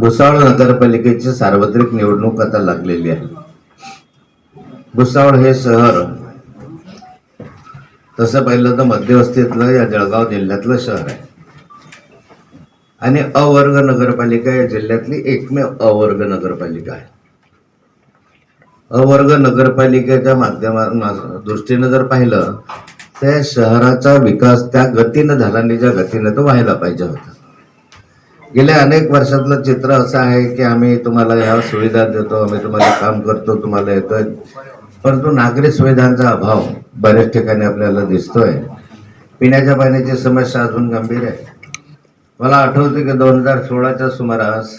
भुसावळ नगरपालिकेची सार्वत्रिक निवडणूक आता लागलेली आहे. भुसावळ हे शहर तसं पाहिलं तर मध्यवस्तीतलं या जळगाव जिल्ह्यातलं शहर आहे. आणि अवर्ग नगरपालिका या जिल्ह्यातली एकमेव अवर्ग नगरपालिका आहे. अवर्ग नगरपालिकेच्या माध्यमा दृष्टीनं जर पाहिलं तर शहराचा विकास त्या गतीनं झाला नाही ज्या गतीनं तो व्हायला पाहिजे होता. गेल्या अनेक वर्षातलं चित्र असं आहे की आम्ही तुम्हाला ह्या सुविधा देतो आम्ही तुम्हाला काम करतो तुम्हाला येतोय. परंतु नागरी सुविधांचा अभाव बऱ्याच ठिकाणी आपल्याला दिसतोय. पिण्याच्या पाण्याची समस्या अजून गंभीर आहे. मला आठवते की दोन हजार सोळाच्या सुमारास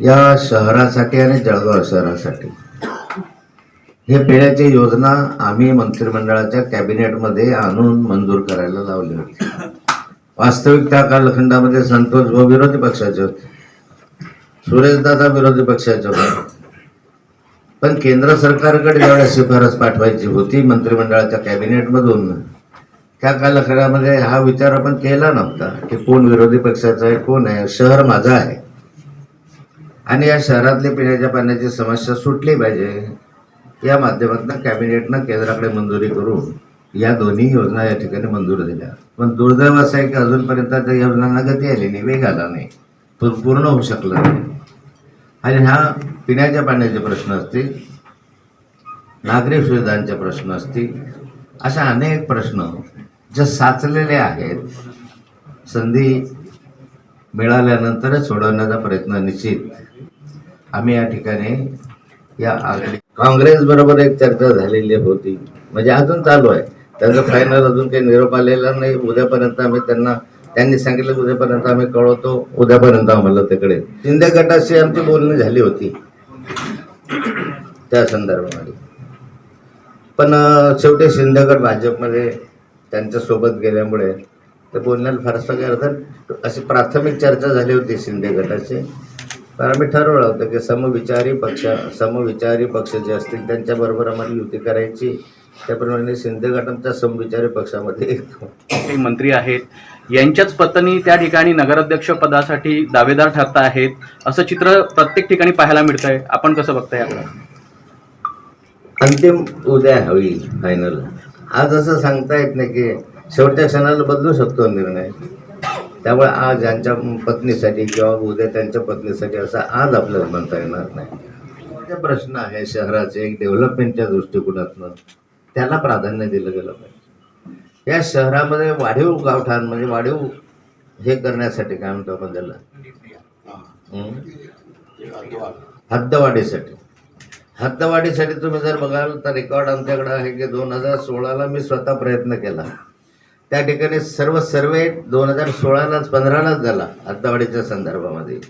या शहरासाठी आणि जळगाव शहरासाठी हे पिण्याची योजना आम्ही मंत्रिमंडळाच्या कॅबिनेटमध्ये आणून मंजूर करायला लावली होती. वास्तविक त्या कालखंडामध्ये संतोष भाऊ विरोधी पक्षाचे होते. सुरेशदादा विरोधी पक्षाचे होते. पण केंद्र सरकारकडे जेवढ्या शिफारस पाठवायची होती मंत्रिमंडळाच्या कॅबिनेटमधून. त्या कालखंडामध्ये हा विचार आपण केला नव्हता की कोण विरोधी पक्षाचा आहे कोण आहे शहर माझा आहे. आणि या शहरातली पिण्याच्या पाण्याची समस्या सुटली पाहिजे या माध्यमातून कॅबिनेटनं केंद्राकडे मंजुरी करून या दोन्ही योजना या ठिकाणी मंजूर दिल्या पण दुर्दैव असं आहे की अजूनपर्यंत त्या योजनांना गती आली नाही वेग आला नाही. पूर्ण होऊ शकला नाही. आणि हा पिण्याच्या पाण्याचे प्रश्न असतील नागरी सुविधांचे प्रश्न असतील अशा अनेक प्रश्न जे साचलेले आहेत संधी मिळाल्यानंतरच सोडवण्याचा प्रयत्न निश्चित. आम्ही या ठिकाणी या आघाडी काँग्रेस बरोबर एक चर्चा झालेली होती. म्हणजे अजून चालू आहे. त्यांचं फायनल अजून काही निरोप आलेला नाही. उद्यापर्यंत आम्ही त्यांना त्यांनी सांगितलं उद्यापर्यंत आम्ही कळवतो. उद्यापर्यंत आम्हाला तिकडे. शिंदे गटाशी आमची बोलणी झाली होती. त्या संदर्भामध्ये. पण शेवटी शिंदे गट भाजपमध्ये त्यांच्यासोबत गेल्यामुळे ते बोलण्याला फारसा काही अर्थ अशी प्राथमिक चर्चा झाली होती शिंदे गटाची तर आम्ही ठरवलं होतं की समविचारी पक्ष समविचारी पक्ष जे असतील त्यांच्याबरोबर आम्हाला युती करायची. त्याप्रमाणे शिंदे गट आमच्या समविचारी पक्षामध्ये येतो काही मंत्री आहेत. यांच्याच पत्नी त्या ठिकाणी नगराध्यक्ष पदासाठी दावेदार ठरत आहेत. असं चित्र प्रत्येक ठिकाणी पाहायला मिळतंय. आपण कसं बघताय याकडे? अंतिम उद्या होईल फायनल आज असं सांगता येत नाही की शेवटच्या क्षणाला बदलू शकतो निर्णय. त्यामुळे आज ज्यांच्या पत्नीसाठी किंवा उद्या त्यांच्या पत्नीसाठी असं आज आपल्याला म्हणता येणार नाही. प्रश्न आहे शहराचे? एक डेव्हलपमेंटच्या दृष्टिकोनातनं. त्याला प्राधान्य दिलं गेलं पाहिजे. या शहरामध्ये वाढीव गावठाण म्हणजे वाढीव हे करण्यासाठी काय म्हणतो आपण त्याला? हद्दवाढीसाठी. हद्दवाढीसाठी तुम्ही जर बघाल तर रेकॉर्ड आमच्याकडे आहे की दोन हजार सोळाला मी स्वतः प्रयत्न केला. त्या ठिकाणी सर्व सर्वे दोन हजार सोळालाच पंधरालाच झाला हद्दवाढीच्या संदर्भामध्ये.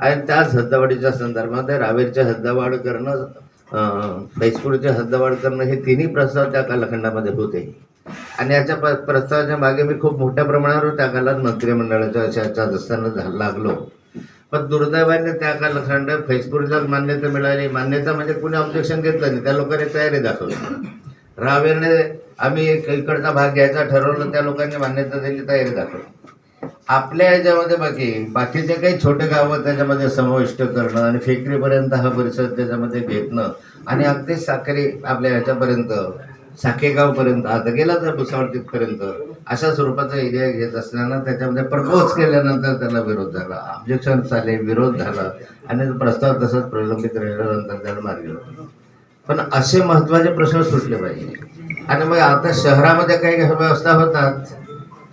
आणि त्याच हद्दवाढीच्या संदर्भामध्ये रावेरच्या हद्दवाढ करणं बैसपूरचे फैजपूरचे हद्दवाढ करणं हे तिन्ही प्रस्ताव त्या कालखंडामध्ये होते. आणि याच्या प्र प्रस्तावाच्या मागे मी खूप मोठ्या प्रमाणावर त्या काळात मंत्रिमंडळाच्या अशा असताना लागलो. पण दुर्दैवाने त्या कालखंड फैजपूरला मान्यता मिळाली. मान्यता म्हणजे कुणी ऑब्जेक्शन घेतलं नाही. त्या लोकांनी तयारी दाखवली. रावेरने आम्ही इकडचा भाग घ्यायचा ठरवलं त्या लोकांनी मान्यता दिली तयारी दाखवली. आपल्या याच्यामध्ये बाकी बाकीचे काही छोटे गावं त्याच्यामध्ये समाविष्ट करणं आणि फेकरीपर्यंत हा परिसर त्याच्यामध्ये घेतणं आणि अगदी साखरी आपल्या ह्याच्यापर्यंत साखेगावपर्यंत आता गेला तर भुसावळ तिथपर्यंत अशा स्वरूपाचा एरिया घेत असताना त्याच्यामध्ये प्रपोज केल्यानंतर त्याला विरोध झाला ऑब्जेक्शन झाले विरोध झाला आणि प्रस्ताव तसाच प्रलंबित राहिल्यानंतर त्याला मार्ग पण असे महत्त्वाचे प्रश्न सुटले पाहिजे. आणि मग आता शहरामध्ये काही व्यवस्था होतात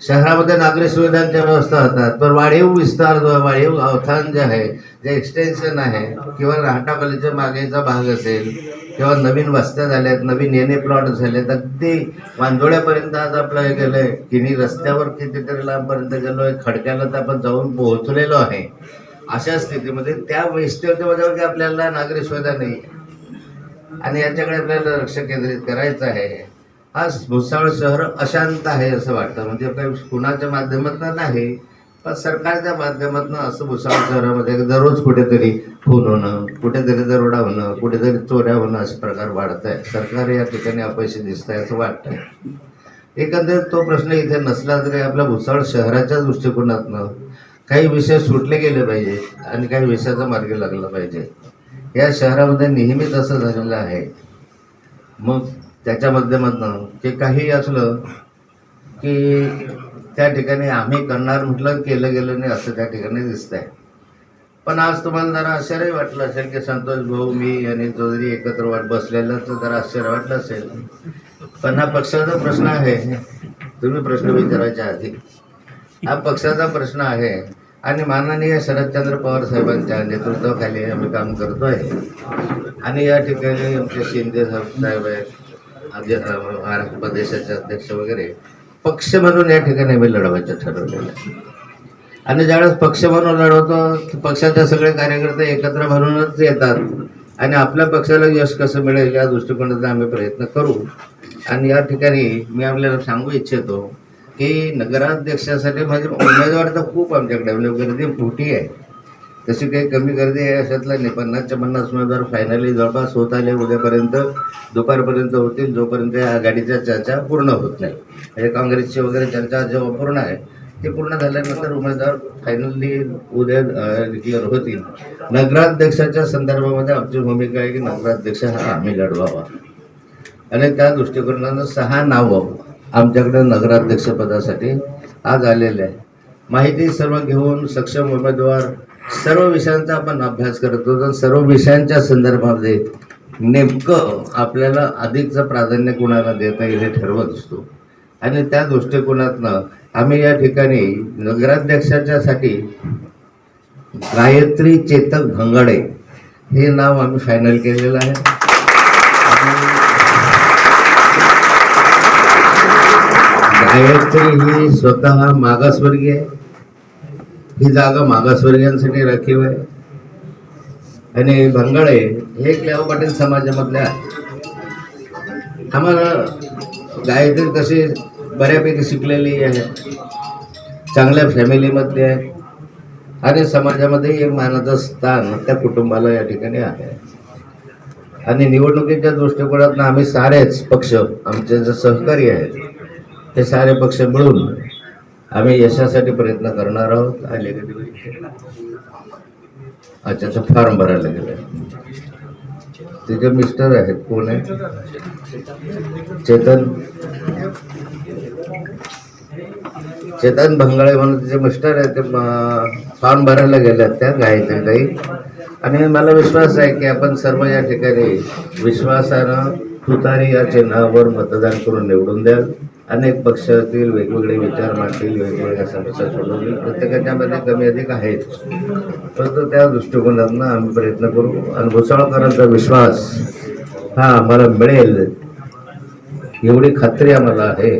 शहरामध्ये नागरी सुविधांच्या व्यवस्था होतात पण वाढीव विस्तार जो वाढीव अवथान जे आहे जे एक्सटेन्शन आहे किंवा राहटापलीच्या मागेचा भाग असेल किंवा नवीन वस्त्या झाल्यात नवीन येणे प्लॉट झालेत अगदी वांदोळ्यापर्यंत आज आपलं हे की किनी रस्त्यावर कितीतरी लांबपर्यंत गेलो आहे खडक्याला तर आपण जाऊन पोहोचलेलो आहे. अशा स्थितीमध्ये त्या वैशिष्ट्यावरती आपल्याला नागरी सुविधा नाही आणि याच्याकडे आपल्याला लक्ष केंद्रित करायचं आहे. आज भुसावळ शहर अशांत आहे असं वाटतं. म्हणजे काही कुणाच्या माध्यमातून नाही पण सरकारच्या माध्यमातून असं भुसावळ शहरामध्ये दररोज कुठेतरी खून होणं कुठेतरी दरोडा होणं कुठेतरी चोऱ्या होणं असे प्रकार वाढत आहे सरकार या ठिकाणी अपयशी दिसत आहे असं वाटतं एकंदरीत तो प्रश्न इथे नसला तरी आपल्या भुसावळ शहराच्या दृष्टिकोनातनं काही विषय सुटले गेले पाहिजे आणि काही विषयाचा मार्ग लागला पाहिजे. या शहरामध्ये नेहमीच असं झालेलं आहे. मग त्याच्या माध्यमातून ते काही असलं की त्या ठिकाणी आम्ही करणार म्हटलं केलं गेलं नाही असं त्या ठिकाणी दिसतंय. पण आज तुम्हाला जरा आश्चर्य वाटलं असेल की संतोष भाऊ मी आणि चौधरी एकत्र वाट बसलेलं तर जरा आश्चर्य वाटलं असेल. पण हा पक्षाचा प्रश्न आहे. तुम्ही प्रश्न विचारायच्या आधी. हा पक्षाचा प्रश्न आहे. आणि माननीय शरदचंद्र पवार साहेबांच्या नेतृत्वाखाली आम्ही काम करतो आहे आणि या ठिकाणी आमचे शिंदे साहेब साहेब आहेत महाराष्ट्र प्रदेशाचे अध्यक्ष वगैरे पक्ष म्हणून या ठिकाणी आम्ही लढवायचं ठरवलेलं आहे. आणि ज्यावेळेस पक्ष म्हणून लढवतो पक्षाचे सगळे कार्यकर्ते एकत्र म्हणूनच येतात. आणि आपल्या पक्षाला यश कसं मिळेल या दृष्टिकोनाचा आम्ही प्रयत्न करू. आणि या ठिकाणी मी आपल्याला सांगू इच्छितो की नगराध्यक्षासाठी म्हणजे उमेदवार तर खूप आमच्याकडे म्हणजे गर्दी मोठी आहे. तशी काही कमी गर्दी आहे अशातला नाही. पन्नासच्या पन्नास उमेदवार फायनली जवळपास होत आले. उद्यापर्यंत दुपारपर्यंत होतील. जोपर्यंत या आघाडीच्या चर्चा पूर्ण होत नाही. म्हणजे काँग्रेसची वगैरे चर्चा जेव्हा पूर्ण आहे ते पूर्ण झाल्यानंतर उमेदवार फायनली उद्या डिक्लेअर होतील. नगराध्यक्षाच्या संदर्भामध्ये आमची भूमिका आहे की नगराध्यक्ष हा आम्ही लढवावा. आणि त्या दृष्टिकोनानं सहा नावं आमच्याकडे नगराध्यक्षपदासाठी आज आलेले आहे माहिती सर्व घेऊन सक्षम उमेदवार सर्व विषयांचा आपण अभ्यास करतो. तर सर्व विषयांच्या संदर्भामध्ये नेमकं आपल्याला अधिकचं प्राधान्य कोणाला देता येईल हे ठरवत असतो. आणि त्या दृष्टिकोनातनं आम्ही या ठिकाणी नगराध्यक्षाच्यासाठी गायत्री चेतक भंगाडे हे नाव आम्ही फायनल केलेलं आहे. गायत्री ही स्वतः मागासवर्गीय आहे. ही जागा मागासवर्गीयांसाठी राखीव आहे. आणि भंगाळे हे एक पाटील समाजामधले आहे आम्हाला गायत्री तसे बऱ्यापैकी शिकलेली आहे. चांगल्या फॅमिलीमधली आहे. आणि समाजामध्ये एक मानाचं स्थान त्या कुटुंबाला या ठिकाणी आहे. आणि निवडणुकीच्या दृष्टिकोनातून आम्ही सारेच पक्ष आमचे जे सहकारी आहेत ते सारे पक्ष मिळून आम्ही यशासाठी प्रयत्न करणार आहोत. आले अच्छा अच्छा फॉर्म भरायला गेलं. तिचे मिस्टर आहेत कोण आहे? चेतन. चेतन भंगाळे म्हणून तिचे मिस्टर आहेत ते फॉर्म भरायला गेल्यात त्या गायच्या गाई आणि मला विश्वास आहे की आपण सर्व या ठिकाणी विश्वासानं तुतारी या चिन्हावर मतदान करून निवडून द्याल. अनेक पक्षातील वेगवेगळे विचार मांडतील वेगवेगळ्या समस्या सोडवतील. प्रत्येकाच्यामध्ये कमी अधिक आहेत. परंतु त्या दृष्टिकोनातून आम्ही प्रयत्न करू. आणि भुसाळकरांचा विश्वास हा आम्हाला मिळेल. एवढी खात्री आम्हाला आहे.